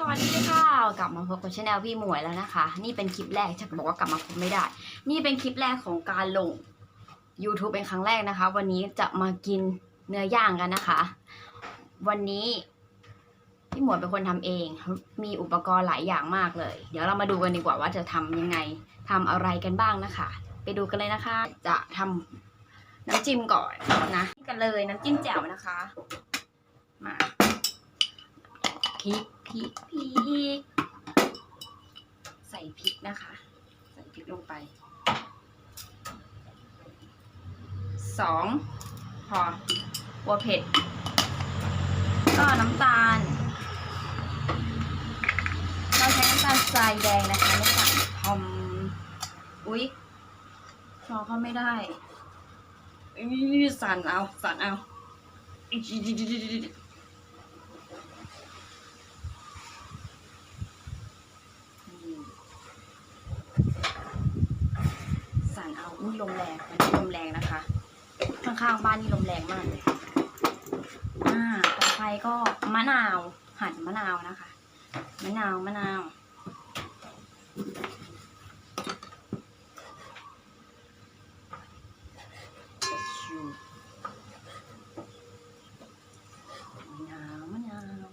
สวัสดีค่ะ กลับมาพบกับช anel พี่หมวยแล้วนะคะ นี่เป็นคลิปแรกจะบอกว่ากลับมาพบไม่ได้ นี่เป็นคลิปแรกของการลง YouTube เป็นครั้งแรกนะคะ วันนี้จะมากินเนื้อย่างกันนะคะ วันนี้พี่หมวยเป็นคนทำเอง มีอุปกรณ์หลายอย่างมากเลย เดี๋ยวเรามาดูกันดีกว่าว่าจะทำยังไงทำอะไรกันบ้างนะคะ ไปดูกันเลยนะคะ จะทำน้ำจิ้มก่อนนะ กันเลยน้ำจิ้มแจ่วนะคะ มาพริก พริกพริก ใส่พริกนะคะ ใส่พริกลงไปสองพอกัวเผ็ด ก็น้ำตาล เราใช้น้ำตาลทรายแดงนะคะในการทำอุ๊ยรอเขาไม่ได้สั่นเอา สั่นเอาอิ๊ดนี่สั่ นี่ลมแรงมันนี้ลมแรงนะคะ ข้างๆบ้านนี่ลมแรงมากเลยอ่าต่อไปก็มะนาวหั่นมะนาวนะคะ มะนาวมะนาว มะนาว มะนาว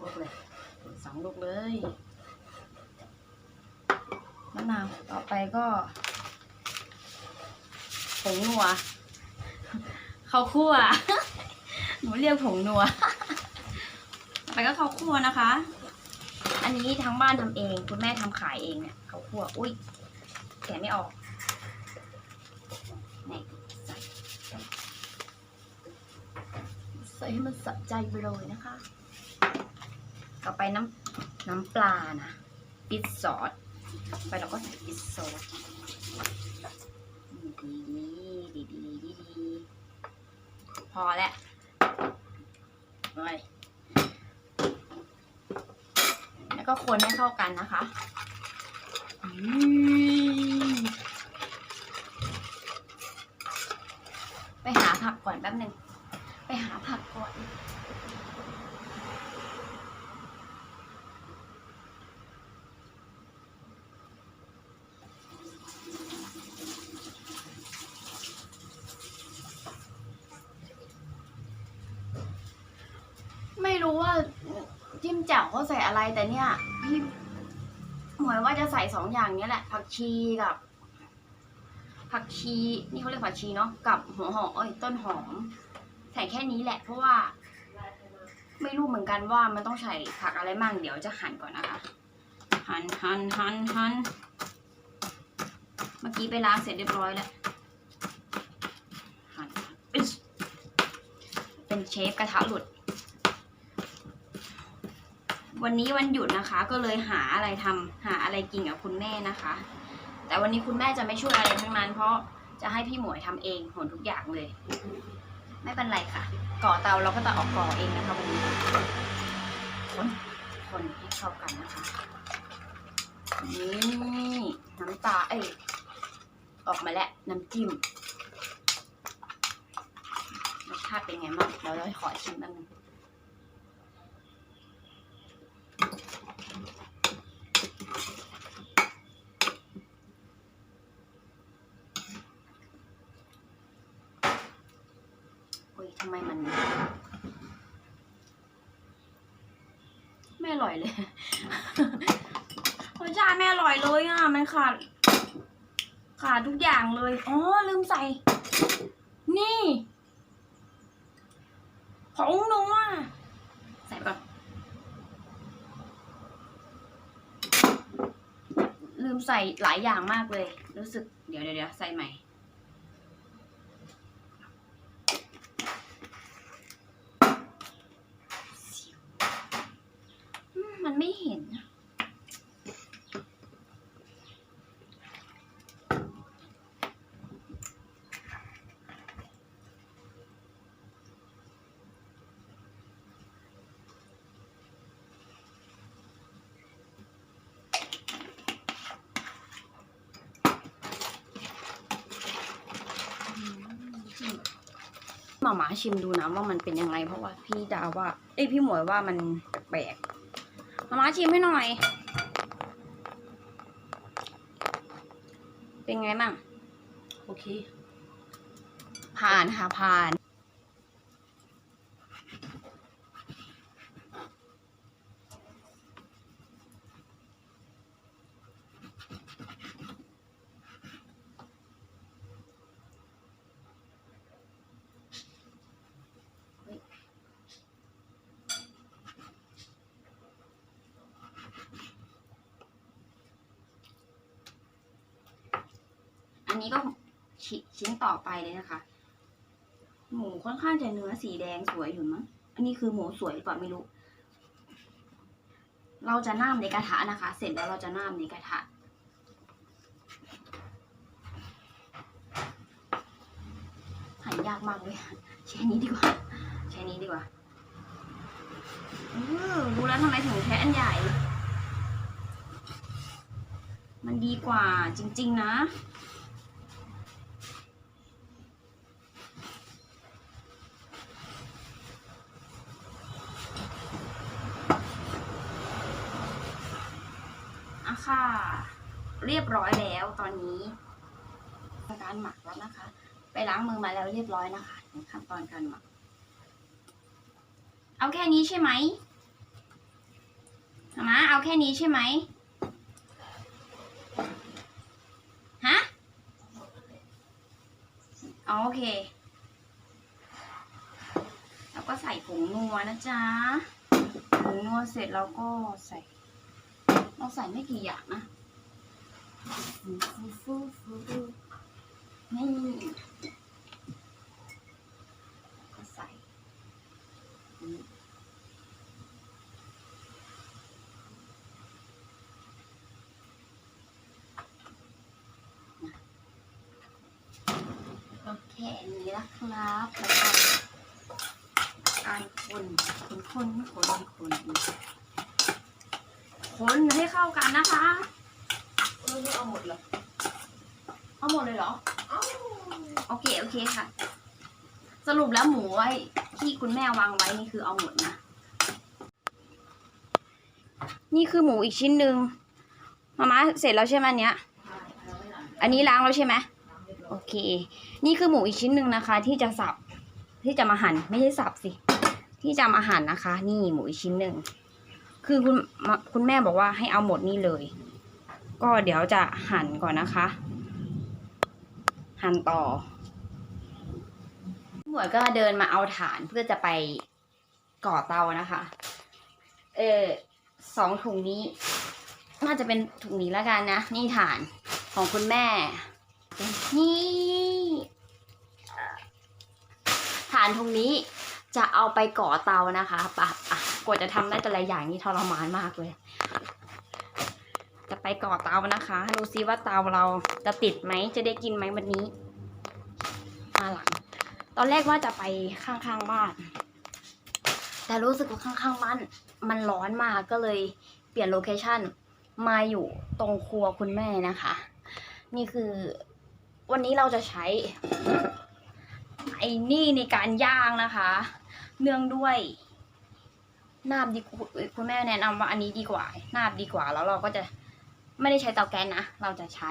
ลูกเลยสองลูกเลย มะนาว ต่อไป ก็ผงนัวข้าวคั่วหนูเรียกผงนัวไปก็ข้าวคั่วนะคะ อันนี้ทางบ้านทำเอง คุณแม่ทำขายเองเนี่ยข้าวคั่วอุ้ยแกะไม่ออกนี่ใส่ให้มันสะใจไปเลยนะคะ ต่อไปน้ำน้ำปลานะ ปิดซอส ไปเราก็ใส่ปิดซอสดีดีดีดีดีดีพอแล้วไปแล้วก็คนให้เข้ากันนะคะไปหาผักก่อนแป๊บหนึ่งไปหาผักก่อน ไม่รู้ว่าจิ้มแจ่วเขาใส่อะไร แต่เนี่ยพี่หมวยว่าจะใส่สองอย่างเนี้ยแหละ ผักชีกับ ผักชี นี่เขาเรียกผักชีเนาะกับหัวหอมเอ้ยต้นหอม ใส่แค่นี้แหละ เพราะว่า ไม่รู้เหมือนกันว่ามันต้องใส่ผักอะไรมั่งเดี๋ยวจะหั่นก่อนนะคะ หั่นหั่นหั่นหั่นเมื่อกี้ไปล้างเสร็จเรียบร้อยแล้วหั่นเป็นเชฟกระทะหลุด วันนี้วันหยุดนะคะ ก็เลยหาอะไรทำหาอะไรกินกับคุณแม่นะคะ แต่วันนี้คุณแม่จะไม่ช่วยอะไรทั้งนั้น เพราะจะให้พี่หมวยทำเองหมดทุกอย่างเลย ไม่เป็นไรค่ะ ก่อเตาเราก็จะออกก่อเองนะคะวันนี้คนคนให้เข้ากันนะคะนี่น้ำตาเอ้ยออกมาแล้วน้ำจิ้มรสชาติเป็นไงบ้างเดี๋ยวเราขอชิมแป๊บนึง ทำไมมัน ไม่อร่อยเลยรสชาติไม่อร่อยเลยอะ มันขาด ขาดทุกอย่างเลย อ๋อ ลืมใส่ นี่ของหนูอะใส่ไปก่อนลืมใส่หลายอย่างมากเลย รู้สึก เดี๋ยวเดี๋ยวเดี๋ยวใส่ใหม่ หมาหมาชิมดูนะว่ามันเป็นยังไง เพราะว่าพี่ดาว่า เอ้ยพี่หมวยว่ามันแปลกหมาหมาชิมให้หน่อย เป็นไงบ้างโอเค ผ่านค่ะผ่าน อันนี้ก็ชิชิ้นต่อไปเลยนะคะ หมูค่อนข้างจะเนื้อสีแดงสวยอยู่มั้ง อันนี้คือหมูสวยหรือเปล่าไม่รู้ เราจะน้ำในกระทะนะคะ เสร็จแล้วเราจะน้ำในกระทะหั่นยากมากเลยใช้นี้ดีกว่าใช้นี้ดีกว่าเออรู้แล้วทำไมถึงใช้อันใหญ่ มันดีกว่าจริง ๆ นะค่ะ เรียบร้อยแล้วตอนนี้การหมักแล้วนะคะ ไปล้างมือมาแล้วเรียบร้อยนะคะในขั้นตอนการหมัก เอาแค่นี้ใช่ไหมมาเอาแค่นี้ใช่ไหมฮะอ๋อโอเคแล้วก็ใส่ผงนัวนะจ๊ะผงนัวเสร็จแล้วก็ใส่ เราใส่ไม่กี่อย่างนะ นี่ก็ใส่นี่ก็แค่นี้นะครับแล้วก็การคนคนคนคนคนคนให้เข้ากันนะคะ ไม่ได้เอาหมดเหรอเอาหมดเลยเหรอ เอ้าโอเคโอเคค่ะ สรุปแล้วหมูไว้ที่คุณแม่วางไว้นี่คือเอาหมดนะ นี่คือหมูอีกชิ้นหนึ่งมาม่าเสร็จแล้วใช่ไหมอันเนี้ย อันนี้ล้างแล้วใช่ไหมโอเค นี่คือหมูอีกชิ้นหนึ่งนะคะ ที่จะสับที่จะมาหั่นไม่ใช่สับสิ ที่จะมาหั่นนะคะ นี่หมูอีกชิ้นหนึ่งคือคุณมาคุณแม่บอกว่าให้เอาหมดนี่เลย ก็เดี๋ยวจะหั่นก่อนนะคะ หั่นต่อหมวยก็เดินมาเอาฐานเพื่อจะไปก่อเตานะคะ เออสองถุงนี้ น่าจะเป็นถุงนี้แล้วกันนะ นี่ฐานของคุณแม่ นี่ฐานถุงนี้จะเอาไปก่อเตานะคะปะอะกว่าจะทำได้แต่ละอย่างนี่ทรมานมากเลย จะไปก่อเตานะคะดูซิว่าเตาเราจะติดไหมจะได้กินไหมวันนี้มาหลัง ตอนแรกว่าจะไปข้างๆบ้าน แต่รู้สึกว่าข้างๆบ้านมันร้อนมากก็เลยเปลี่ยนโลเคชั่นมาอยู่ตรงครัวคุณแม่นะคะ นี่คือวันนี้เราจะใช้ไอ้นี่ในการย่างนะคะ เนื่องด้วยนาบดีคุณแม่แนะนำว่าอันนี้ดีกว่า นาบดีกว่าแล้วเราก็จะ ไม่ได้ใช้เตาแก๊สนะ เราจะใช้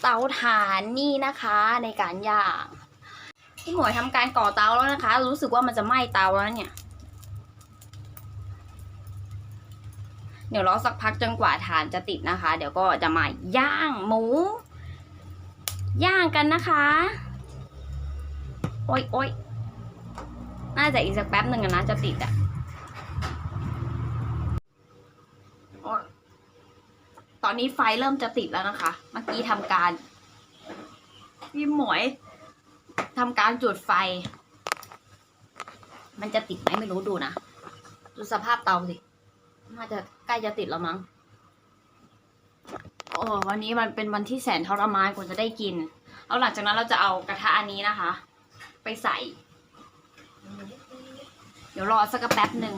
เตาถ่านนี่นะคะในการย่างพี่หมวยทำการก่อเตาแล้วนะคะ รู้สึกว่ามันจะไหม้เตาแล้วเนี่ย เดี๋ยวรอสักพักจนกว่าถ่านจะติดนะคะ เดี๋ยวก็จะมาย่างหมู ย่างกันนะคะ โอ๊ยโอ๊ยน่าจะอีกสักแป๊บหนึ่งนะจะติดอะโอ๊ย ตอนนี้ไฟเริ่มจะติดแล้วนะคะ เมื่อกี้ทำการพี่หมวยทำการจุดไฟ มันจะติดไหมไม่รู้ดูนะ ดูสภาพเตาสิน่าจะใกล้จะติดแล้วมั้งโอ้วันนี้มันเป็นวันที่แสนทรมานกว่าจะได้กิน เอาหลังจากนั้นเราจะเอากระทะอันนี้นะคะ ไปใส่ เดี๋ยวรอสักแป๊บหนึ่ง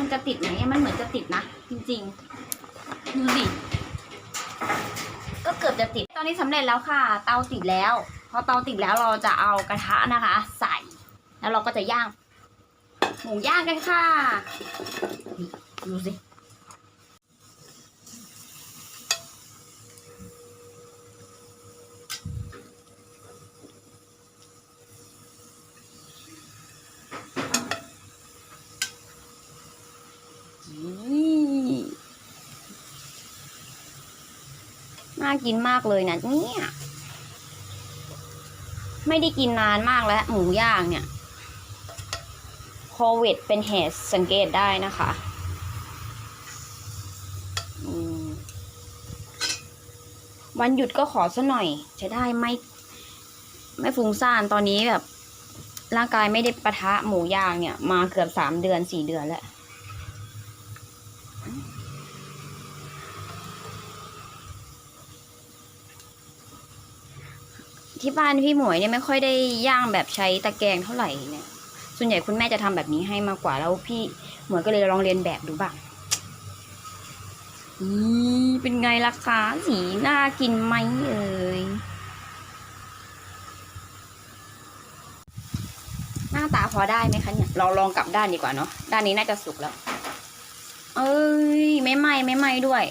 มันจะติดไหมมันเหมือนจะติดนะ จริง ๆ ดูสิ ก็เกือบจะติด ตอนนี้สำเร็จแล้วค่ะ เตาติดแล้ว พอเตาติดแล้วเราจะเอากระทะนะคะ ใส่ แล้วเราก็จะย่าง หมูย่างกันค่ะ ดูสิ นี่น่า กินมากเลยนะเนี่ย ไม่ได้กินนานมากแล้ว หมูย่างเนี่ยโควิดเป็นเหตุสังเกตได้นะคะวันหยุดก็ขอซะหน่อย จะได้ไม่ ไม่ฟุ้งซ่านตอนนี้แบบ ร่างกายไม่ได้ปะทะหมูย่างเนี่ย มาเกือบสามเดือนสี่เดือนแล้ว ที่บ้านพี่หมวยเนี่ยไม่ค่อยได้ย่างแบบใช้ตะแกรงเท่าไหร่เนี่ย ส่วนใหญ่คุณแม่จะทำแบบนี้ให้มากกว่าแล้วพี่หมวยก็เลยลองเรียนแบบดูบ้างนี่เป็นไงล่ะคะสีน่ากินไหมเอ่ยหน้าตาพอได้ไหมคะเนี่ยเราลองกลับด้านดีกว่าเนาะด้านนี้น่าจะสุกแล้ว เอ้ยไม่ไหม้ไม่ไหม้ด้วย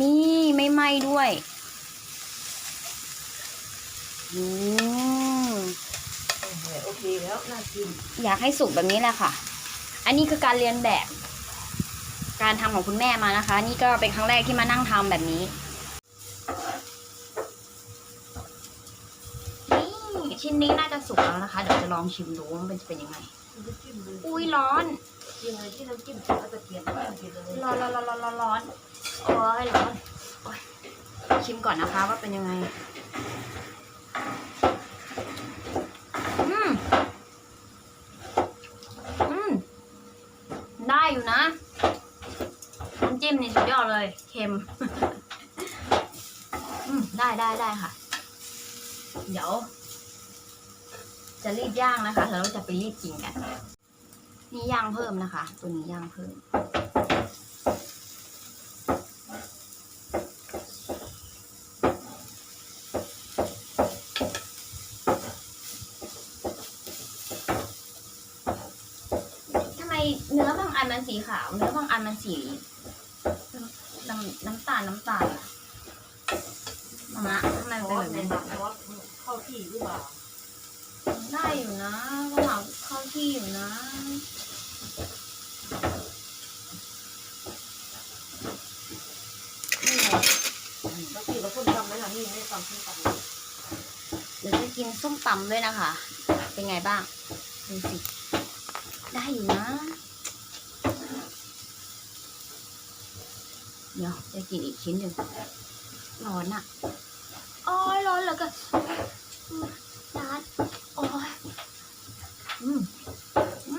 นี่ไม่ไหม้ด้วย อืมโอเคแล้วน่ากินอยากให้สุกแบบนี้แหละค่ะ อันนี้คือการเรียนแบบ การทำของคุณแม่มานะคะ นี่ก็เป็นครั้งแรกที่มานั่งทำแบบนี้นี่ชิ้นนี้น่าจะสุกแล้วนะคะ เดี๋ยวจะลองชิมดูว่ามันจะเป็นยังไง อุ้ยร้อนยังไงที่น้ำจิ้มใส่ตะเกียบไม่กินร้อนร้อนร้อนร้อนร้อนร้อนโอ้ยร้อนชิมก่อนนะคะว่าเป็นยังไง อืม อืม ได้อยู่นะน้ำจิ้มนี่สุดยอดเลย เค็ม อืม ได้ได้ได้ค่ะ เดี๋ยว จะรีบย่างนะคะ แล้วเราจะไปรีบกินกัน นี่ย่างเพิ่มนะคะ ตัวนี้ย่างเพิ่ม ทำไม เนื้อบางอันมันสีขาว เนื้อบางอันมันสีน้ำน้ำตาลน้ำตาลอะมามะทำไมเพมันราะเป็นว่าแบบในนี้หนังว่าเข้าที่หรือเปล่าได้อยู่นะก็หลังเข้าที่อยู่นะนี่ไงเรากินเราคนทำไหมล่ะนี่ไม่ทำที่ทำเดี๋ยวจะกินส้มตำด้วยนะคะ เป็นไงบ้างดูสิได้อยู่นะ เดี๋ยวจะกินอีกชิ้นหนึ่งร้อนอะอ้ยร้อนเหลือเกินร้อนโอ้ยอืมอื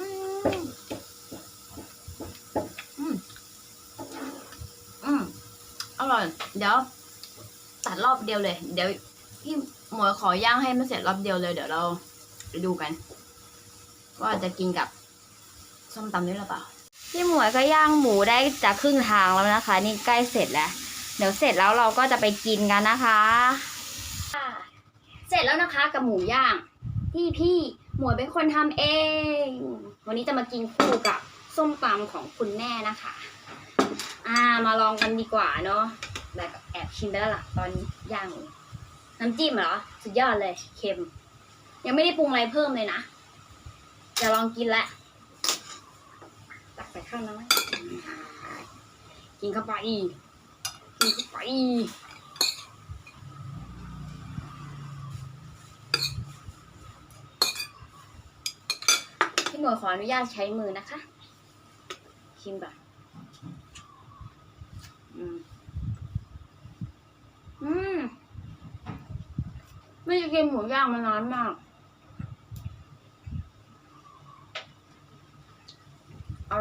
มอืมอืมอร่อยเดี๋ยว ตัดรอบเดียวเลย เดี๋ยวพี่หมวยขอย่างให้มันเสร็จรอบเดียวเลย เดี๋ยวเราไปดูกัน ว่าจะกินกับส้มตำด้วยหรือเปล่า พี่หมวยก็ย่างหมูได้จากครึ่งทางแล้วนะคะ นี่ใกล้เสร็จแล้ว เดี๋ยวเสร็จแล้วเราก็จะไปกินกันนะคะ เสร็จแล้วนะคะกับหมูย่าง ที่พี่หมวยเป็นคนทำเอง วันนี้จะมากินคู่กับส้มตำของคุณแม่นะคะ อ่ามาลองกันดีกว่าเนาะแบบแอบชิมไปแล้วล่ะตอนย่างน้ำจิ้มเหรอ สุดยอดเลยเค็ม ยังไม่ได้ปรุงอะไรเพิ่มเลยนะจะลองกินละตัก ใส่ข้าวน้อยกินเข้าไปกินเข้าไปพี่หมวยขออนุญาตใช้มือนะคะ ชิมก่อนอืมอืมไม่ได้กินหมูย่างมานานมาก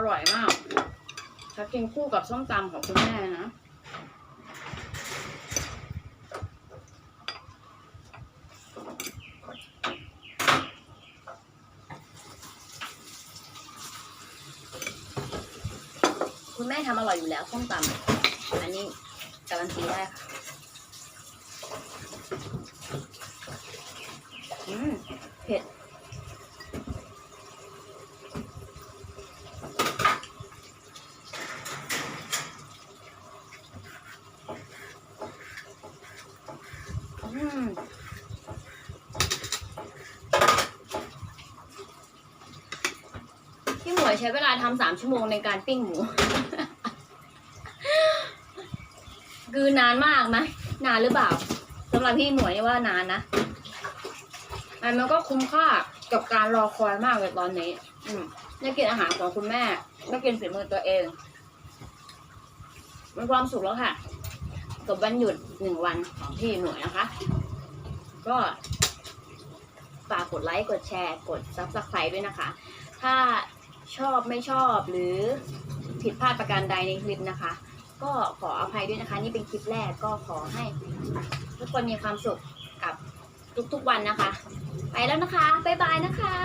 ร่อยมากจะกินคู่กับส้มตำของคุณแม่นะคุณแม่ทำอร่อยอยู่แล้วส้มตำอันนี้การันตีได้ค่ะ เผ็ดอืมพี่หมวย ใช้เวลาทำสามชั่วโมงในการปิ้งหมู คือนานมากไหมนานหรือเปล่าสำหรับพี่หมวยนี่ว่านานนะแต่มันก็คุ้มค่ากับการรอคอยมากเลยตอนนี้ อืมได้กินอาหารของคุณแม่ได้กินฝีมือตัวเองมีความสุขแล้วค่ะ กับวันหยุดหนึ่งวันของพี่หมวยนะคะ ก็ฝากกดไลค์ กดแชร์ กดซับสไครต์ด้วยนะคะ ถ้า ชอบไม่ชอบหรือผิดพลาดประการใดในคลิปนะคะ ก็ขออภัยด้วยนะคะ นี่เป็นคลิปแรกก็ขอให้ ทุกคนมีความสุขกับทุกๆวันนะคะ ไปแล้วนะคะ บ๊ายบายนะคะ